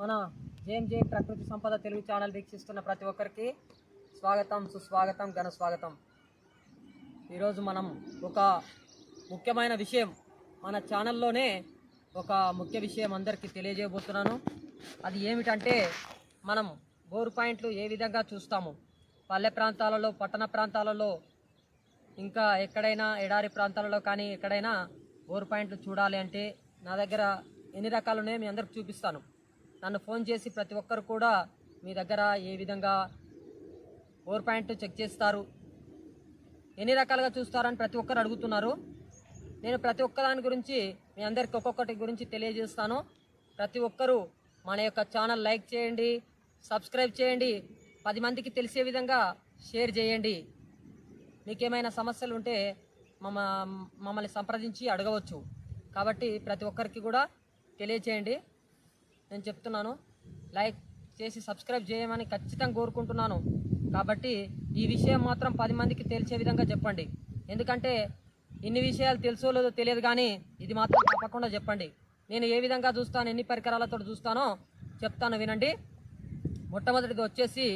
మన జేఎంజే ప్రకృతి సంపద తెలుగు ఛానల్ వీక్షిస్తున్న ప్రతి ఒక్కరికి స్వాగతం సుస్వాగతం ఘన స్వాగతం. ఈరోజు మనం ఒక ముఖ్యమైన విషయం మన ఛానల్లోనే ఒక ముఖ్య విషయం అందరికీ తెలియజేయబోతున్నాను. అది ఏమిటంటే మనం బోరు పాయింట్లు ఏ విధంగా చూస్తాము? పల్లె ప్రాంతాలలో పట్టణ ప్రాంతాలలో ఇంకా ఎక్కడైనా ఎడారి ప్రాంతాలలో కానీ ఎక్కడైనా బోర్ పాయింట్లు చూడాలి అంటే నా దగ్గర ఎన్ని రకాలు ఉన్నాయో మీ అందరికి చూపిస్తాను. నన్ను ఫోన్ చేసి ప్రతి ఒక్కరు కూడా మీ దగ్గర ఏ విధంగా ఓవర్ పాయింట్ చెక్ చేస్తారు? ఎన్ని రకాలుగా చూస్తారని ప్రతి ఒక్కరు అడుగుతున్నారు. నేను ప్రతి ఒక్క దాని గురించి మీ అందరికి ఒక్కొక్కటి గురించి తెలియజేస్తాను. ప్రతి ఒక్కరూ మన యొక్క ఛానల్ లైక్ చేయండి సబ్స్క్రైబ్ చేయండి పది మందికి తెలిసే విధంగా షేర్ చేయండి. మీకేమైనా సమస్యలు ఉంటే మమ్మ మమ్మల్ని సంప్రదించి అడగవచ్చు. కాబట్టి ప్రతి ఒక్కరికి కూడా తెలియచేయండి. నేను చెప్తున్నాను. లైక్ చేసి సబ్స్క్రైబ్ చేయమని ఖచ్చితంగా కోరుకుంటున్నాను. కాబట్టి ఈ విషయం మాత్రం పది మందికి తెలిసే విధంగా చెప్పండి. ఎందుకంటే ఇన్ని విషయాలు తెలుసో లేదో తెలియదు కానీ ఇది మాత్రం తప్పకుండా చెప్పండి. నేను ఏ విధంగా చూస్తాను ఎన్ని పరికరాలతో చూస్తానో చెప్తాను వినండి. మొట్టమొదటిది వచ్చేసి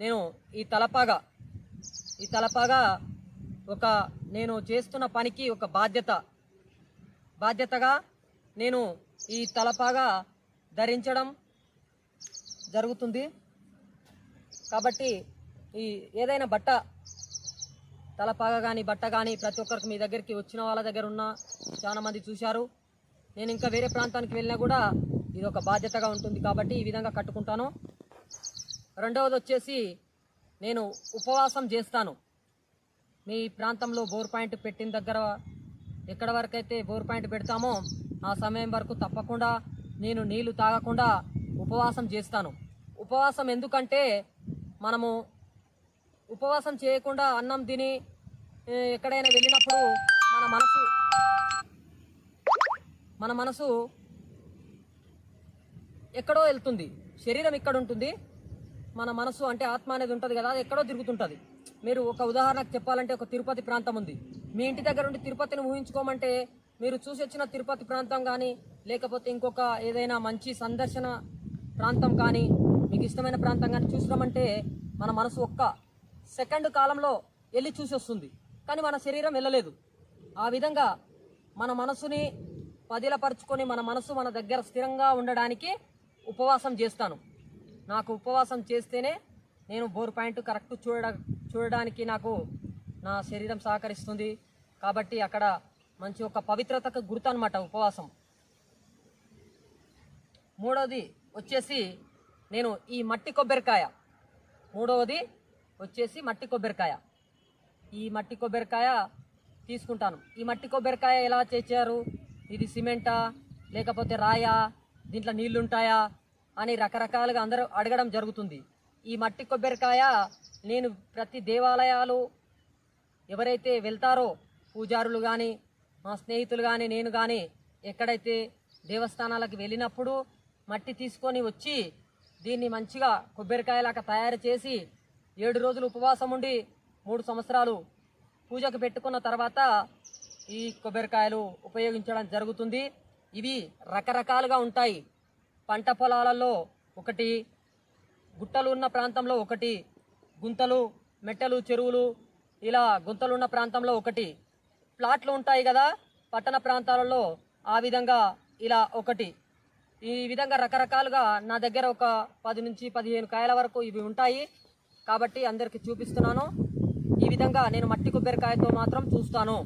నేను ఈ తలపాగా. ఈ తలపాగా ఒక నేను చేస్తున్న పనికి ఒక బాధ్యత. బాధ్యతగా నేను ఈ తలపాగా ధరించడం జరుగుతుంది. కాబట్టి ఈ ఏదైనా బట్ట తలపాగ కానీ బట్ట కానీ ప్రతి ఒక్కరికి మీ దగ్గరికి వచ్చిన వాళ్ళ దగ్గర ఉన్న చాలామంది చూశారు. నేను ఇంకా వేరే ప్రాంతానికి వెళ్ళినా కూడా ఇది ఒక బాధ్యతగా ఉంటుంది కాబట్టి ఈ విధంగా కట్టుకుంటాను. రెండవది వచ్చేసి నేను ఉపవాసం చేస్తాను. మీ ప్రాంతంలో బోర్ పాయింట్ పెట్టిన దగ్గర ఎక్కడ వరకు అయితే బోర్ పాయింట్ పెడతామో ఆ సమయం వరకు తప్పకుండా నేను నీళ్ళు తాగకుండా ఉపవాసం చేస్తాను. ఉపవాసం ఎందుకంటే మనము ఉపవాసం చేయకుండా అన్నం తిని ఎక్కడైనా వెళ్ళినప్పుడు మన మనసు మన మనసు ఎక్కడో వెళ్తుంది. శరీరం ఇక్కడ ఉంటుంది? మన మనసు అంటే ఆత్మ అనేది ఉంటుంది కదా అది ఎక్కడో తిరుగుతుంటుంది. మీరు ఒక ఉదాహరణకు చెప్పాలంటే ఒక తిరుపతి ప్రాంతం ఉంది. మీ ఇంటి దగ్గర ఉండి తిరుపతిని ఊహించుకోమంటే మీరు చూసి వచ్చిన తిరుపతి ప్రాంతం కానీ లేకపోతే ఇంకొక ఏదైనా మంచి సందర్శన ప్రాంతం కానీ మీకు ఇష్టమైన ప్రాంతం కానీ చూసినామంటే మన మనసు ఒక్క సెకండ్ కాలంలో వెళ్ళి చూసి వస్తుంది కానీ మన శరీరం వెళ్ళలేదు. ఆ విధంగా మన మనసుని పదిలపరుచుకొని మన మనసు మన దగ్గర స్థిరంగా ఉండడానికి ఉపవాసం చేస్తాను. నాకు ఉపవాసం చేస్తేనే నేను బోర్ పాయింట్ కరెక్ట్ చూడ చూడడానికి నాకు నా శరీరం సహకరిస్తుంది. కాబట్టి అక్కడ మంచి ఒక పవిత్రతకు గుర్తు అనమాట ఉపవాసం. మూడవది వచ్చేసి నేను ఈ మట్టి కొబ్బరికాయ. మూడవది వచ్చేసి మట్టి కొబ్బరికాయ. ఈ మట్టి కొబ్బరికాయ తీసుకుంటాను. ఈ మట్టి కొబ్బరికాయ ఎలా చేశారు? ఇది సిమెంటా? లేకపోతే రాయా? దీంట్లో నీళ్ళుంటాయా? అని రకరకాలుగా అందరూ అడగడం జరుగుతుంది. ఈ మట్టి కొబ్బరికాయ నేను ప్రతి దేవాలయాలు ఎవరైతే వెళ్తారో పూజారులు కానీ మా స్నేహితులు కానీ నేను కానీ ఎక్కడైతే దేవస్థానాలకు వెళ్ళినప్పుడు మట్టి తీసుకొని వచ్చి దీన్ని మంచిగా కొబ్బరికాయలాగా తయారు చేసి ఏడు రోజులు ఉపవాసం ఉండి మూడు సంవత్సరాలు పూజకు పెట్టుకున్న తర్వాత ఈ కొబ్బరికాయలు ఉపయోగించడం జరుగుతుంది. ఇవి రకరకాలుగా ఉంటాయి. పంట పొలాలలో ఒకటి గుట్టలు ఉన్న ప్రాంతంలో ఒకటి గుంతలు మెట్టలు చెరువులు ఇలా గుంతలు ఉన్న ప్రాంతంలో ఒకటి. ప్లాట్లు ఉంటాయి కదా పట్టణ ప్రాంతాలలో ఆ విధంగా ఇలా ఒకటి. ఈ విధంగా రకరకాలుగా నా దగ్గర ఒక పది నుంచి పదిహేను కాయల వరకు ఇవి ఉంటాయి. కాబట్టి అందరికి చూపిస్తున్నాను. ఈ విధంగా నేను మట్టి కొబ్బరికాయతో మాత్రం చూస్తాను.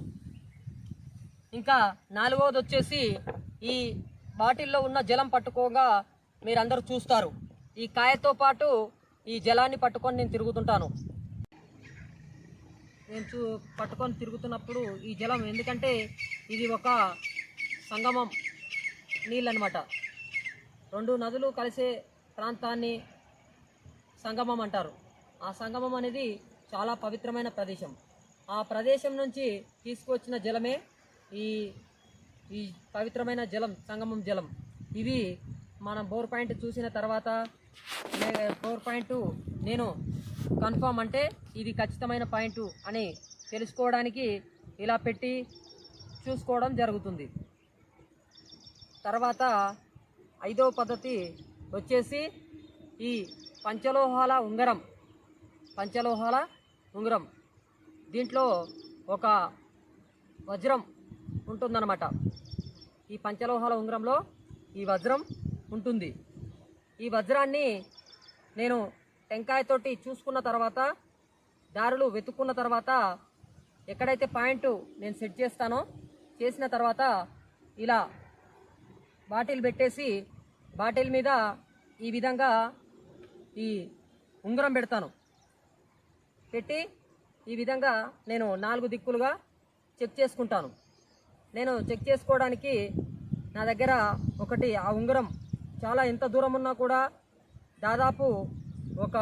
ఇంకా నాలుగవది వచ్చేసి ఈ బాటిల్లో ఉన్న జలం పట్టుకోగా మీరందరూ చూస్తారు. ఈ కాయతో పాటు ఈ జలాన్ని పట్టుకొని నేను తిరుగుతుంటాను. నేను చూ పట్టుకొని తిరుగుతున్నప్పుడు ఈ జలం ఎందుకంటే ఇది ఒక సంగమం నీళ్ళనమాట. రెండు నదులు కలిసే ప్రాంతాన్ని సంగమం అంటారు. ఆ సంగమం అనేది చాలా పవిత్రమైన ప్రదేశం. ఆ ప్రదేశం నుంచి తీసుకువచ్చిన జలమే ఈ ఈ పవిత్రమైన జలం సంగమం జలం. ఇవి మనం బోర్ పాయింట్ చూసిన తర్వాత బోర్ పాయింట్ నేను కన్ఫామ్ అంటే ఇది ఖచ్చితమైన పాయింట్ అని తెలుసుకోవడానికి ఇలా పెట్టి చూసుకోవడం జరుగుతుంది. తర్వాత ఐదవ పద్ధతి వచ్చేసి ఈ పంచలోహాల ఉంగరం పంచలోహాల ఉంగరం. దీంట్లో ఒక వజ్రం ఉంటుందన్నమాట. ఈ పంచలోహాల ఉంగరంలో ఈ వజ్రం ఉంటుంది. ఈ వజ్రాన్ని నేను టెంకాయతోటి చూసుకున్న తర్వాత దారులు వెతుక్కున్న తర్వాత ఎక్కడైతే పాయింట్ నేను సెట్ చేస్తానో చేసిన తర్వాత ఇలా బాటిల్ పెట్టేసి బాటిల్ మీద ఈ విధంగా ఈ ఉంగరం పెడతాను. పెట్టి ఈ విధంగా నేను నాలుగు దిక్కులుగా చెక్ చేసుకుంటాను. నేను చెక్ చేసుకోవడానికి నా దగ్గర ఒకటి ఆ ఉంగరం చాలా ఎంత దూరం ఉన్నా కూడా దాదాపు ఒక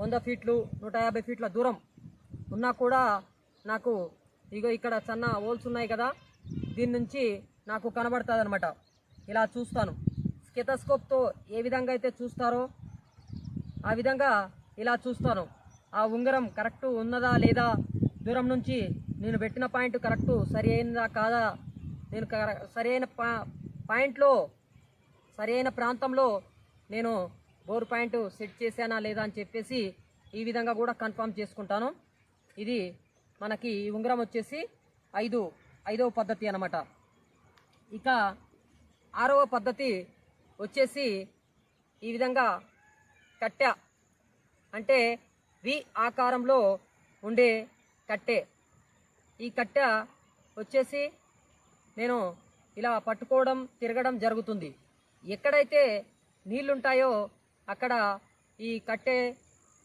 వంద ఫీట్లు నూట యాభై ఫీట్ల దూరం ఉన్నా కూడా నాకు ఇగో ఇక్కడ చిన్న హోల్స్ ఉన్నాయి కదా దీని నుంచి నాకు కనబడుతుంది అనమాట ఇలా చూస్తాను. స్కెతస్కోప్తో ఏ విధంగా అయితే చూస్తారో ఆ విధంగా ఇలా చూస్తాను. ఆ ఉంగరం కరెక్ట్ ఉన్నదా లేదా దూరం నుంచి నేను పెట్టిన పాయింట్ కరెక్ట్ సరి అయినదా కాదా? నేను కర- సరి అయిన పా పాయింట్లో సరి అయిన ప్రాంతంలో నేను బోర్ పాయింట్ సెట్ చేశానా లేదా అని చెప్పేసి ఈ విధంగా కూడా కన్ఫర్మ్ చేసుకుంటాను. ఇది మనకి ఈ ఉంగరం వచ్చేసి ఐదు ఐదవ పద్ధతి అనమాట ఇక ఆరవ పద్ధతి వచ్చేసి ఈ విధంగా కట్టె అంటే వి ఆకారంలో ఉండే కట్టె. ఈ కట్టె వచ్చేసి నేను ఇలా పట్టుకోవడం తిరగడం జరుగుతుంది. ఎక్కడైతే నీళ్ళుంటాయో అక్కడ ఈ కట్టె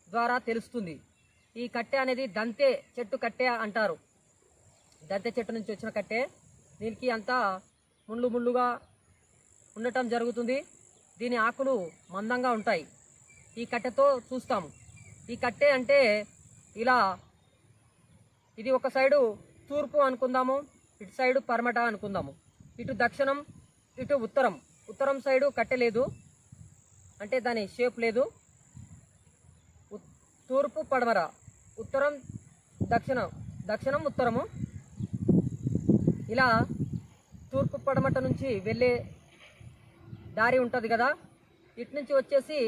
ద్వారా తెలుస్తుంది. ఈ కట్టె అనేది దంతే చెట్టు కట్టె అంటారు. దంతే చెట్టు నుంచి వచ్చిన కట్టె. దీనికి అంతా ముళ్ళు ముళ్ళుగా ఉండటం జరుగుతుంది. దీని ఆకులు మందంగా ఉంటాయి. ఈ కట్టెతో చూస్తాము. ఈ కట్టె అంటే ఇలా ఇది ఒక సైడు తూర్పు అనుకుందాము ఇటు సైడు పరమట అనుకుందాము. ఇటు దక్షిణం ఇటు ఉత్తరం. ఉత్తరం సైడు కట్టె లేదు. అంటే దాని షేప్ లేదు. తూర్పు పడమర ఉత్తరం దక్షిణం దక్షిణం ఉత్తరము. ఇలా తూర్పు పడమట నుంచి వెళ్ళే దారి ఉంటుంది కదా. ఇటు నుంచి వచ్చేసి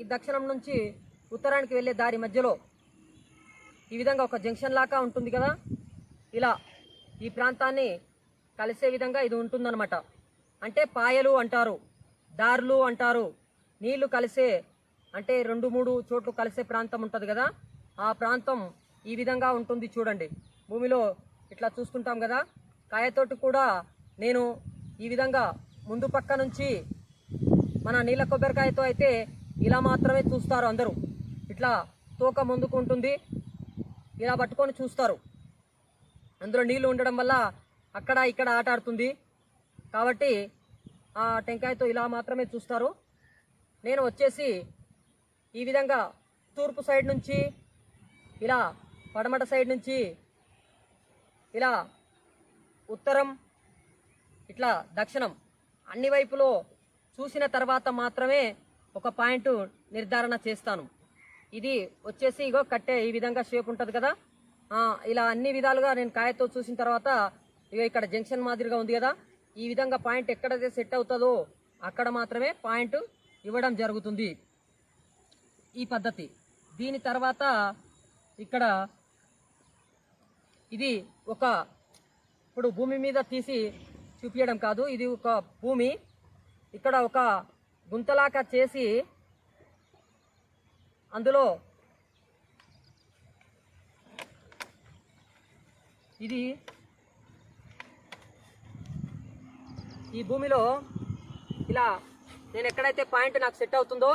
ఈ దక్షిణం నుంచి ఉత్తరానికి వెళ్ళే దారి మధ్యలో ఈ విధంగా ఒక జంక్షన్ లాగా ఉంటుంది కదా. ఇలా ఈ ప్రాంతాన్ని కలిసే విధంగా ఇది ఉంటుందన్నమాట. అంటే పాయలు అంటారు దారులు అంటారు. నీళ్ళు కలిసే అంటే రెండు మూడు చోట్లు కలిసే ప్రాంతం ఉంటుంది కదా? ఆ ప్రాంతం ఈ విధంగా ఉంటుంది చూడండి. భూమిలో ఇట్లా చూస్తుంటాం కదా? కాయతోటి కూడా నేను ఈ విధంగా ముందు పక్క నుంచి మన నీళ్ళ కొబ్బరికాయతో అయితే ఇలా మాత్రమే చూస్తారు అందరూ. ఇట్లా తోక ముందుకు ఉంటుంది. ఇలా పట్టుకొని చూస్తారు. అందులో నీళ్ళు ఉండడం వల్ల అక్కడ ఇక్కడ ఆట ఆడుతుంది. కాబట్టి ఆ టెంకాయతో ఇలా మాత్రమే చూస్తారు. నేను వచ్చేసి ఈ విధంగా తూర్పు సైడ్ నుంచి ఇలా పడమట సైడ్ నుంచి ఇలా ఉత్తరం ఇట్లా దక్షిణం అన్ని వైపులో చూసిన తర్వాత మాత్రమే ఒక పాయింట్ నిర్ధారణ చేస్తాను. ఇది వచ్చేసి ఇగో కట్టే ఈ విధంగా షేప్ ఉంటుంది కదా? ఇలా అన్ని విధాలుగా నేను కాయతో చూసిన తర్వాత ఇగో ఇక్కడ జంక్షన్ మాదిరిగా ఉంది కదా? ఈ విధంగా పాయింట్ ఎక్కడైతే సెట్ అవుతుందో అక్కడ మాత్రమే పాయింట్ ఇవ్వడం జరుగుతుంది. ఈ పద్ధతి. దీని తర్వాత ఇక్కడ ఇది ఒక ఇప్పుడు భూమి మీద తీసి చూపించడం కాదు. ఇది ఒక భూమి. ఇక్కడ ఒక గుంతలాగా చేసి అందులో ఇది ఈ భూమిలో ఇలా నేను ఎక్కడైతే పాయింట్ నాకు సెట్ అవుతుందో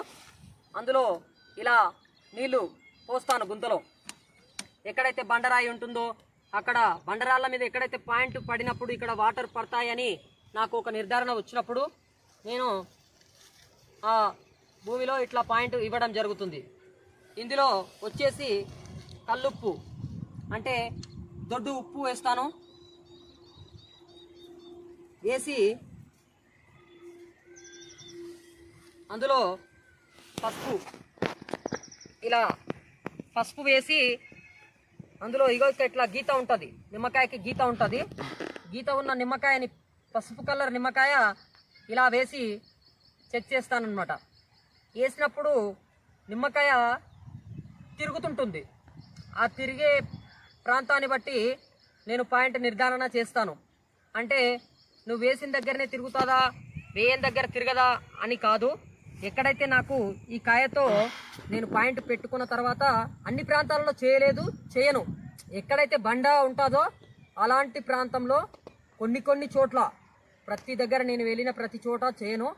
అందులో ఇలా నీళ్ళు పోస్తాను గుంతలో. ఎక్కడైతే బండరాయి ఉంటుందో అక్కడ బండరాళ్ళ మీద ఎక్కడైతే పాయింట్ పడినప్పుడు ఇక్కడ వాటర్ పడతాయని నాకు ఒక నిర్ధారణ వచ్చినప్పుడు నేను ఆ భూమిలో ఇట్లా పాయింట్ ఇవ్వడం జరుగుతుంది. ఇందులో వచ్చేసి కల్లుప్పు అంటే దొడ్డు ఉప్పు వేస్తాను. వేసి అందులో పసుపు. ఇలా పసుపు వేసి అందులో ఇగో ఇక్కడ ఇట్లా గీత ఉంటుంది. నిమ్మకాయకి గీత ఉంటుంది. గీత ఉన్న నిమ్మకాయని పసుపు కలర్ నిమ్మకాయ ఇలా వేసి చెక్ చేస్తానమాట వేసినప్పుడు నిమ్మకాయ తిరుగుతుంటుంది. ఆ తిరిగే ప్రాంతాన్ని బట్టి నేను పాయింట్ నిర్ధారణ చేస్తాను. అంటే నువ్వు వేసిన దగ్గరనే తిరుగుతుందా? వేయని దగ్గర తిరగదా? అని కాదు. ఎక్కడైతే నాకు ఈ కాయతో నేను పాయింట్ పెట్టుకున్న తర్వాత అన్ని ప్రాంతాలలో చేయలేదు చేయను. ఎక్కడైతే బండ ఉంటుందో అలాంటి ప్రాంతంలో కొన్ని కొన్ని చోట్ల ప్రతి దగ్గర నేను వెళ్ళిన ప్రతి చోట చేయను.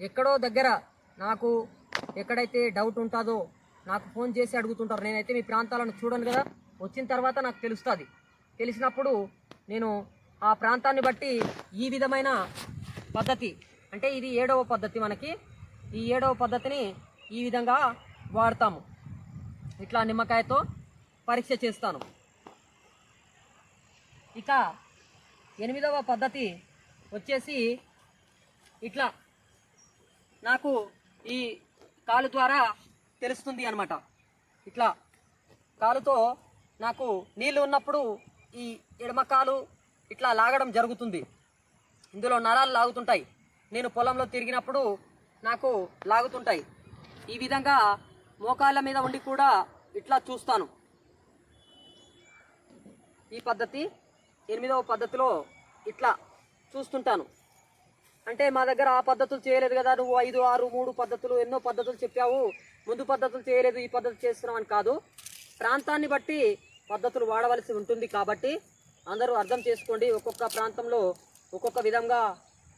ఎక్కడో దగ్గర నాకు ఎక్కడైతే డౌట్ ఉంటుందో నాకు ఫోన్ చేసి అడుగుతుంటారు. నేనైతే మీ ప్రాంతాలను చూడను కదా. వచ్చిన తర్వాత నాకు తెలుస్తుంది. తెలిసినప్పుడు నేను ఆ ప్రాంతాన్ని బట్టి ఈ విధమైన పద్ధతి అంటే ఇది ఏడవ పద్ధతి మనకి. ఈ ఏడవ పద్ధతిని ఈ విధంగా వాడతాము. ఇట్లా నిమ్మకాయతో పరీక్ష చేస్తాను. ఇక ఎనిమిదవ పద్ధతి వచ్చేసి ఇట్లా నాకు ఈ కాలు ద్వారా తెలుస్తుంది అనమాట ఇట్లా కాలుతో నాకు నీళ్ళు ఉన్నప్పుడు ఈ ఎడమ కాలు ఇట్లా లాగడం జరుగుతుంది. ఇందులో నరాలు లాగుతుంటాయి. నేను పొలంలో తిరిగినప్పుడు నాకు లాగుతుంటాయి. ఈ విధంగా మోకాళ్ళ మీద ఉండి కూడా ఇట్లా చూస్తాను. ఈ పద్ధతి ఎనిమిదవ పద్ధతిలో ఇట్లా చూస్తుంటాను. అంటే మా దగ్గర ఆ పద్ధతులు చేయలేదు కదా నువ్వు ఐదు ఆరు మూడు పద్ధతులు ఎన్నో పద్ధతులు చెప్పావు. ముందు పద్ధతులు చేయలేదు ఈ పద్ధతి చేస్తున్నావు అని కాదు. ప్రాంతాన్ని బట్టి పద్ధతులు వాడవలసి ఉంటుంది కాబట్టి అందరూ అర్థం చేసుకోండి ఒక్కొక్క ప్రాంతంలో ఒక్కొక్క విధంగా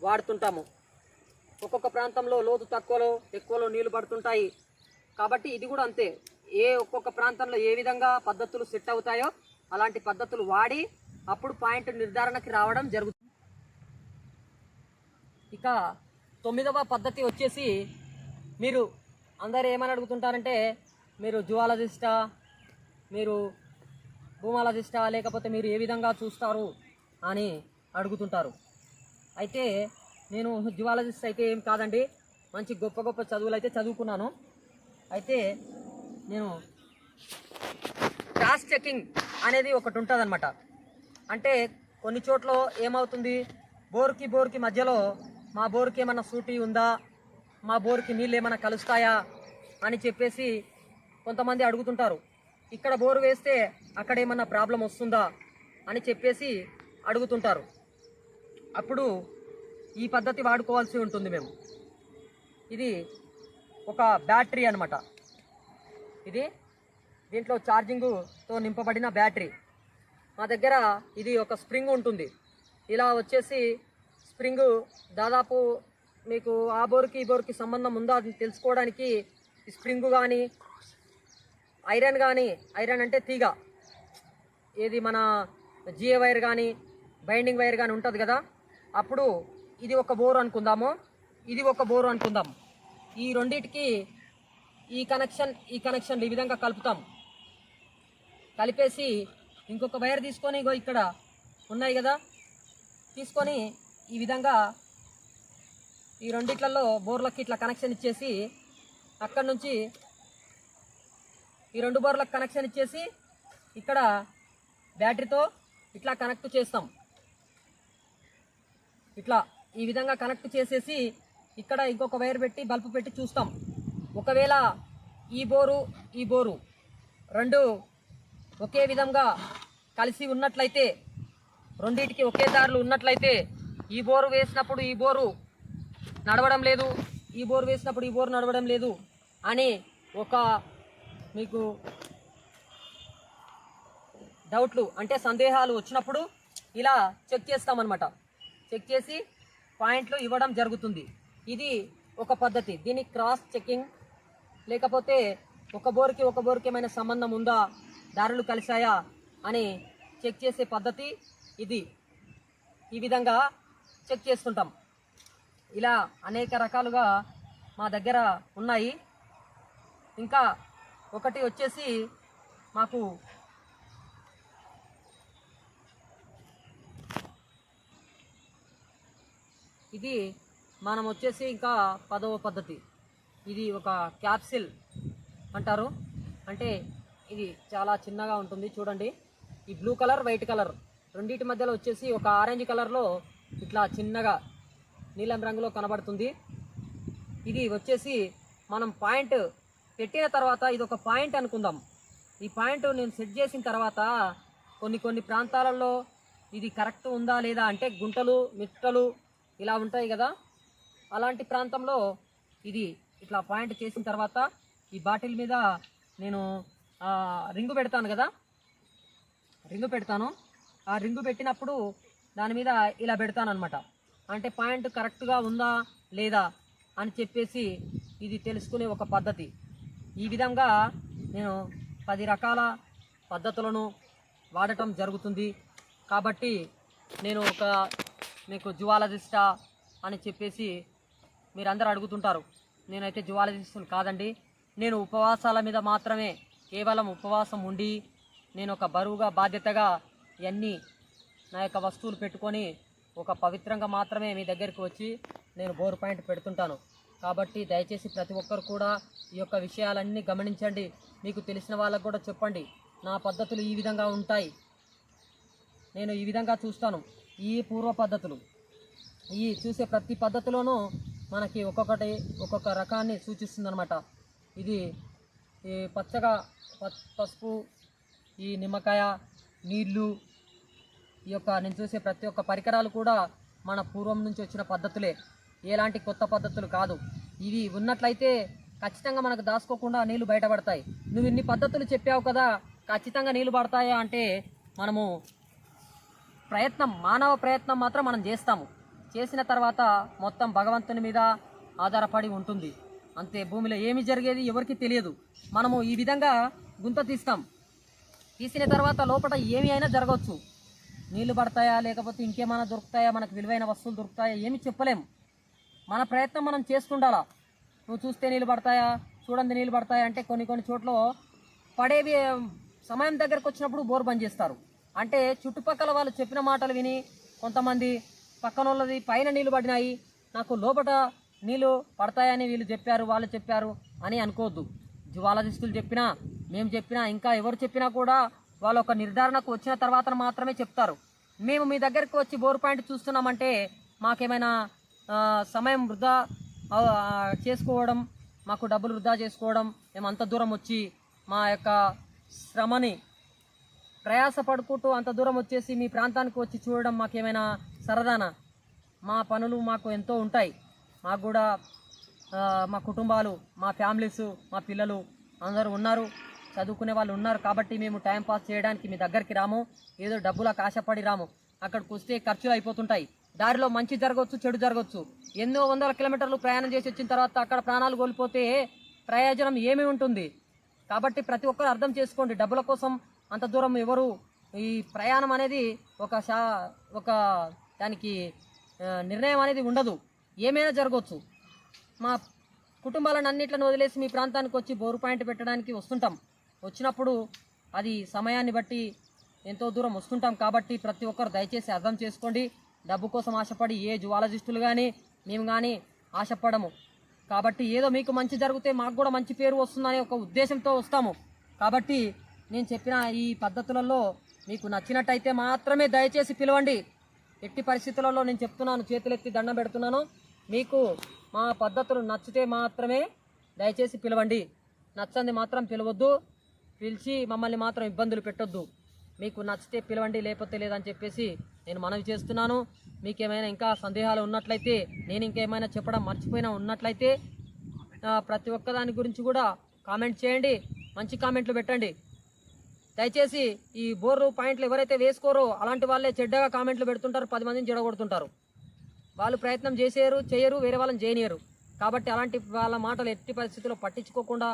వాడుతుంటాము. ఒక్కొక్క ప్రాంతంలో లోతు తక్కువలో ఎక్కువలో నీళ్ళు పడుతుంటాయి. కాబట్టి ఇది కూడా అంతే. ఏ ఒక్కొక్క ప్రాంతంలో ఏ విధంగా పద్ధతులు సెట్ అవుతాయో అలాంటి పద్ధతులు వాడి అప్పుడు పాయింట్ నిర్ధారణకి రావడం జరుగుతుంది. ఇక తొమ్మిదవ పద్ధతి వచ్చేసి మీరు అందరు ఏమని అడుగుతుంటారంటే మీరు జువాలజిస్టా మీరు భూమాలజిస్టా లేకపోతే మీరు ఏ విధంగా చూస్తారు అని అడుగుతుంటారు. అయితే నేను జువాలజిస్ట్ అయితే ఏం కాదండి. మంచి గొప్ప గొప్ప చదువులు అయితే చదువుకున్నాను. అయితే నేను క్రాస్ చెకింగ్ అనేది ఒకటి ఉంటుంది అంటే కొన్ని చోట్ల ఏమవుతుంది? బోర్కి బోర్కి మధ్యలో మా బోర్కి ఏమైనా సూటీ ఉందా? మా బోర్కి నీళ్ళు ఏమైనా కలుస్తాయా? అని చెప్పేసి కొంతమంది అడుగుతుంటారు. ఇక్కడ బోరు వేస్తే అక్కడ ఏమన్నా ప్రాబ్లం వస్తుందా? అని చెప్పేసి అడుగుతుంటారు. అప్పుడు ఈ పద్ధతి వాడుకోవాల్సి ఉంటుంది మేము. ఇది ఒక బ్యాటరీ అనమాట ఇది దీంట్లో ఛార్జింగుతో నింపబడిన బ్యాటరీ. మా దగ్గర ఇది ఒక స్ప్రింగ్ ఉంటుంది. ఇలా వచ్చేసి స్ప్రింగ్ దాదాపు మీకు ఆ బోర్కి ఈ బోర్కి సంబంధం ఉందా అని తెలుసుకోవడానికి ఈ స్ప్రింగ్ కానీ ఐరన్ కానీ ఐరన్ అంటే తీగ. ఏది మన జిఏ వైర్ కానీ బైండింగ్ వైర్ కానీ ఉంటుంది కదా అప్పుడు ఇది ఒక బోరు అనుకుందాము. ఇది ఒక బోరు అనుకుందాం. ఈ రెండిటికి ఈ కనెక్షన్ ఈ కనెక్షన్ ఈ విధంగా కలుపుతాం. కలిపేసి ఇంకొక వైర్ తీసుకొని ఇగో ఇక్కడ ఉన్నాయి కదా. తీసుకొని ఈ విధంగా ఈ రెండిట్లలో బోర్లకి ఇట్లా కనెక్షన్ ఇచ్చేసి అక్కడి నుంచి ఈ రెండు బోర్లకు కనెక్షన్ ఇచ్చేసి ఇక్కడ బ్యాటరీతో ఇట్లా కనెక్ట్ చేస్తాం. ఇట్లా ఈ విధంగా కనెక్ట్ చేసేసి ఇక్కడ ఇంకొక వైర్ పెట్టి బల్బు పెట్టి చూస్తాం. ఒకవేళ ఈ బోరు ఈ బోరు రెండు ఒకే విధంగా కలిసి ఉన్నట్లయితే రెండింటికి ఒకే దారులు ఉన్నట్లయితే ఈ బోరు వేసినప్పుడు ఈ బోరు నడవడం లేదు ఈ బోరు వేసినప్పుడు ఈ బోరు నడవడం లేదు అని ఒక మీకు డౌట్లు అంటే సందేహాలు వచ్చినప్పుడు ఇలా చెక్ చేస్తామన్నమాట. చెక్ చేసి పాయింట్లు ఇవ్వడం జరుగుతుంది. ఇది ఒక పద్ధతి. దీని క్రాస్ చెకింగ్ లేకపోతే ఒక బోర్కి ఒక బోర్కి ఏమైనా సంబంధం ఉందా? దారులు కలిశాయా? అని చెక్ చేసే పద్ధతి ఇది. ఈ విధంగా చెక్ చేస్తుంటాం ఇలా అనేక రకాలుగా మా దగ్గర ఉన్నాయి. ఇంకా ఒకటి వచ్చేసి మాకు ఇది మనం వచ్చేసి ఇంకా పదవ పద్ధతి. ఇది ఒక క్యాప్సిల్ అంటారు. అంటే ఇది చాలా చిన్నగా ఉంటుంది. చూడండి. ఈ బ్లూ కలర్ వైట్ కలర్ రెండింటి మధ్యలో వచ్చేసి ఒక ఆరెంజ్ కలర్లో ఇట్లా చిన్నగా నీలం రంగులో కనబడుతుంది. ఇది వచ్చేసి మనం పాయింట్ పెట్టిన తర్వాత ఇది ఒక పాయింట్ అనుకుందాం. ఈ పాయింట్ నేను సెట్ చేసిన తర్వాత కొన్ని కొన్ని ప్రాంతాలలో ఇది కరెక్ట్ ఉందా లేదా అంటే గుంటలు మిట్టలు ఇలా ఉంటాయి కదా? అలాంటి ప్రాంతంలో ఇది ఇట్లా పాయింట్ చేసిన తర్వాత ఈ బాటిల్ మీద నేను రింగు పెడతాను కదా? రింగు పెడతాను. ఆ రింగు పెట్టినప్పుడు దాని మీద ఇలా పెడతాను అనమాట అంటే పాయింట్ కరెక్ట్గా ఉందా లేదా అని చెప్పేసి ఇది తెలుసుకునే ఒక పద్ధతి. ఈ విధంగా నేను పది రకాల పద్ధతులను వాడటం జరుగుతుంది. కాబట్టి నేను ఒక మీకు జువాలజిస్టా అని చెప్పేసి మీరందరూ అడుగుతుంటారు. నేనైతే జువాలజిస్టుని కాదండి. నేను ఉపవాసాల మీద మాత్రమే కేవలం ఉపవాసం ఉండి నేను ఒక బరువుగా బాధ్యతగా ఇవన్నీ నా యొక్క వస్తువులు పెట్టుకొని ఒక పవిత్రంగా మాత్రమే మీ దగ్గరికి వచ్చి నేను బోర్ పాయింట్ పెడుతుంటాను. కాబట్టి దయచేసి ప్రతి ఒక్కరు కూడా ఈ యొక్క విషయాలన్నీ గమనించండి. మీకు తెలిసిన వాళ్ళకు కూడా చెప్పండి. నా పద్ధతులు ఈ విధంగా ఉంటాయి. నేను ఈ విధంగా చూస్తాను. ఈ పూర్వ పద్ధతులు. ఈ చూసే ప్రతి పద్ధతిలోనూ మనకి ఒక్కొక్కటి ఒక్కొక్క రకాన్ని సూచిస్తుందన్నమాట. ఇది ఈ పచ్చగా ప- పసుపు ఈ నిమ్మకాయ నీళ్ళు ఈ యొక్క నేను చూసే ప్రతి ఒక్క పరికరాలు కూడా మన పూర్వం నుంచి వచ్చిన పద్ధతులే. ఎలాంటి కొత్త పద్ధతులు కాదు. ఇవి ఉన్నట్లయితే ఖచ్చితంగా మనకు దాచుకోకుండా నీళ్ళు బయటపడతాయి నువ్వు ఇన్ని పద్ధతులు చెప్పావు కదా ఖచ్చితంగా నీళ్ళు పడతాయా అంటే మనము ప్రయత్నం మానవ ప్రయత్నం మాత్రం మనం చేస్తాము. చేసిన తర్వాత మొత్తం భగవంతుని మీద ఆధారపడి ఉంటుంది. అంతే భూమిలో ఏమి జరిగేది ఎవరికి తెలియదు. మనము ఈ విధంగా గుంత తీస్తాం. తీసిన తర్వాత లోపల ఏమి అయినా జరగవచ్చు. నీళ్ళు పడతాయా లేకపోతే ఇంకేమైనా దొరుకుతాయా మనకు విలువైన వస్తువులు దొరుకుతాయా ఏమి చెప్పలేము మన ప్రయత్నం మనం చేస్తుండాలా? నువ్వు చూస్తే నీళ్ళు పడతాయా చూడండి నీళ్ళు పడతాయా అంటే కొన్ని కొన్ని చోట్ల పడేవి సమయం దగ్గరకు వచ్చినప్పుడు బోర్ బంద్ చేస్తారు. అంటే చుట్టుపక్కల వాళ్ళు చెప్పిన మాటలు విని కొంతమంది పక్కన వాళ్ళది పైన నీళ్ళు పడినాయి నాకు లోపల నీళ్ళు పడతాయని వీళ్ళు చెప్పారు వాళ్ళు చెప్పారు అని అనుకోవద్దు. జువాలజిస్టులు చెప్పినా మేము చెప్పినా ఇంకా ఎవరు చెప్పినా కూడా వాళ్ళు ఒక నిర్ధారణకు వచ్చిన తర్వాత మాత్రమే చెప్తారు. మేము మీ దగ్గరికి వచ్చి బోర్ పాయింట్ చూస్తున్నామంటే మాకేమైనా సమయం వృధా చేసుకోవడం మాకు డబ్బులు వృధా చేసుకోవడం మేము అంత దూరం వచ్చి మా యొక్క శ్రమని ప్రయాస పడుకుంటూ అంత దూరం వచ్చేసి మీ ప్రాంతానికి వచ్చి చూడడం మాకేమైనా సరదానా? మా పనులు మాకు ఎంతో ఉంటాయి. మాకు కూడా మా కుటుంబాలు మా ఫ్యామిలీస్ మా పిల్లలు అందరూ ఉన్నారు. చదువుకునే వాళ్ళు ఉన్నారు కాబట్టి మేము టైం పాస్ చేయడానికి మీ దగ్గరికి రాము. ఏదో డబ్బులకు ఆశపడి రాము. అక్కడికి వస్తే ఖర్చులు అయిపోతుంటాయి. దారిలో మంచి జరగవచ్చు చెడు జరగవచ్చు ఎన్నో వందల కిలోమీటర్లు ప్రయాణం చేసి వచ్చిన తర్వాత అక్కడ ప్రాణాలు కోల్పోతే ప్రయోజనం ఏమి ఉంటుంది? కాబట్టి ప్రతి ఒక్కరు అర్థం చేసుకోండి. డబ్బుల కోసం అంత దూరం ఎవరు ఈ ప్రయాణం అనేది ఒక శా ఒక దానికి నిర్ణయం అనేది ఉండదు. ఏమైనా జరగవచ్చు. మా కుటుంబాలను అన్నిట్లను వదిలేసి మీ ప్రాంతానికి వచ్చి బోరు పాయింట్ పెట్టడానికి వస్తుంటాం. వచ్చినప్పుడు అది సమయాన్ని బట్టి ఎంతో దూరం వస్తుంటాం కాబట్టి ప్రతి ఒక్కరు దయచేసి అర్థం చేసుకోండి. డబ్బు కోసం ఆశపడి ఏ జువాలజిస్టులు కానీ మేము కానీ ఆశపడము. కాబట్టి ఏదో మీకు మంచి జరిగితే మాకు కూడా మంచి పేరు వస్తుందనే ఒక ఉద్దేశంతో వస్తాము. కాబట్టి నేను చెప్పిన ఈ పద్ధతులలో మీకు నచ్చినట్టయితే మాత్రమే దయచేసి పిలవండి. ఎట్టి పరిస్థితులలో నేను చెప్తున్నాను చేతులెత్తి దండం పెడుతున్నాను. మీకు మా పద్ధతులు నచ్చితే మాత్రమే దయచేసి పిలవండి. నచ్చంది మాత్రం పిలవద్దు. పిలిచి మమ్మల్ని మాత్రం ఇబ్బందులు పెట్టొద్దు. మీకు నచ్చితే పిలవండి లేకపోతే లేదని చెప్పేసి నేను మనవి చేస్తున్నాను. మీకు ఏమైనా ఇంకా సందేహాలు ఉన్నట్లయితే నేను ఇంకేమైనా చెప్పడం మర్చిపోయినా ఉన్నట్లయితే ప్రతి ఒక్క దాని గురించి కూడా కామెంట్ చేయండి. మంచి కామెంట్లు పెట్టండి. దయచేసి ఈ బోర్రు పాయింట్లు ఎవరైతే వేసుకోరో అలాంటి వాళ్ళే చెడ్డగా కామెంట్లు పెడుతుంటారు పది మందిని చెడగొడుతుంటారు. వాళ్ళు ప్రయత్నం చేసేయరు చేయరు వేరే వాళ్ళని చేయనియరు. కాబట్టి అలాంటి వాళ్ళ మాటలు ఎట్టి పరిస్థితుల్లో పట్టించుకోకుండా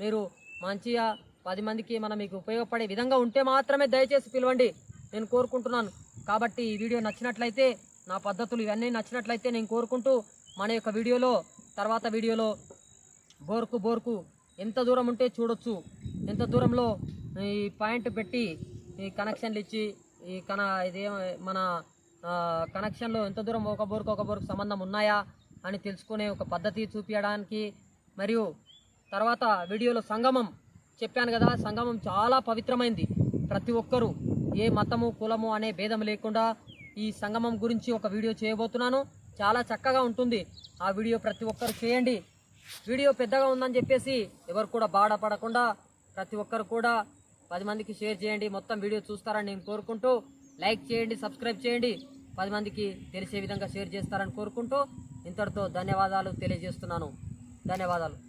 మీరు మంచిగా పది మందికి మనం మీకు ఉపయోగపడే విధంగా ఉంటే మాత్రమే దయచేసి పిలవండి. నేను కోరుకుంటున్నాను. కాబట్టి ఈ వీడియో నచ్చినట్లయితే నా పద్ధతులు ఇవన్నీ నచ్చినట్లయితే నేను కోరుకుంటూ మన యొక్క వీడియోలో తర్వాత వీడియోలో బోర్కు బోర్కు ఎంత దూరం ఉంటే చూడొచ్చు. ఎంత దూరంలో ఈ పాయింట్ పెట్టి ఈ కనెక్షన్లు ఇచ్చి ఈ కన ఇదే మన కనెక్షన్లో ఎంత దూరం ఒక బోరుకు ఒక బోరుకు సంబంధం ఉన్నాయా అని తెలుసుకునే ఒక పద్ధతి చూపించడానికి మరియు తర్వాత వీడియోలో సంగమం చెప్పాను కదా సంగమం చాలా పవిత్రమైంది. ప్రతి ఒక్కరూ ఏ మతము కులము అనే భేదం లేకుండా ఈ సంగమం గురించి ఒక వీడియో చేయబోతున్నాను. చాలా చక్కగా ఉంటుంది. ఆ వీడియో ప్రతి ఒక్కరు చేయండి. వీడియో పెద్దగా ఉందని చెప్పేసి ఎవరు కూడా బాధపడకుండా ప్రతి ఒక్కరు కూడా పది మందికి షేర్ చేయండి. మొత్తం వీడియో చూస్తారని నేను కోరుకుంటూ లైక్ చేయండి సబ్స్క్రైబ్ చేయండి. పది మందికి తెలిసే విధంగా షేర్ చేస్తారని కోరుకుంటూ ఇంతటితో ధన్యవాదాలు తెలియజేస్తున్నాను. ధన్యవాదాలు.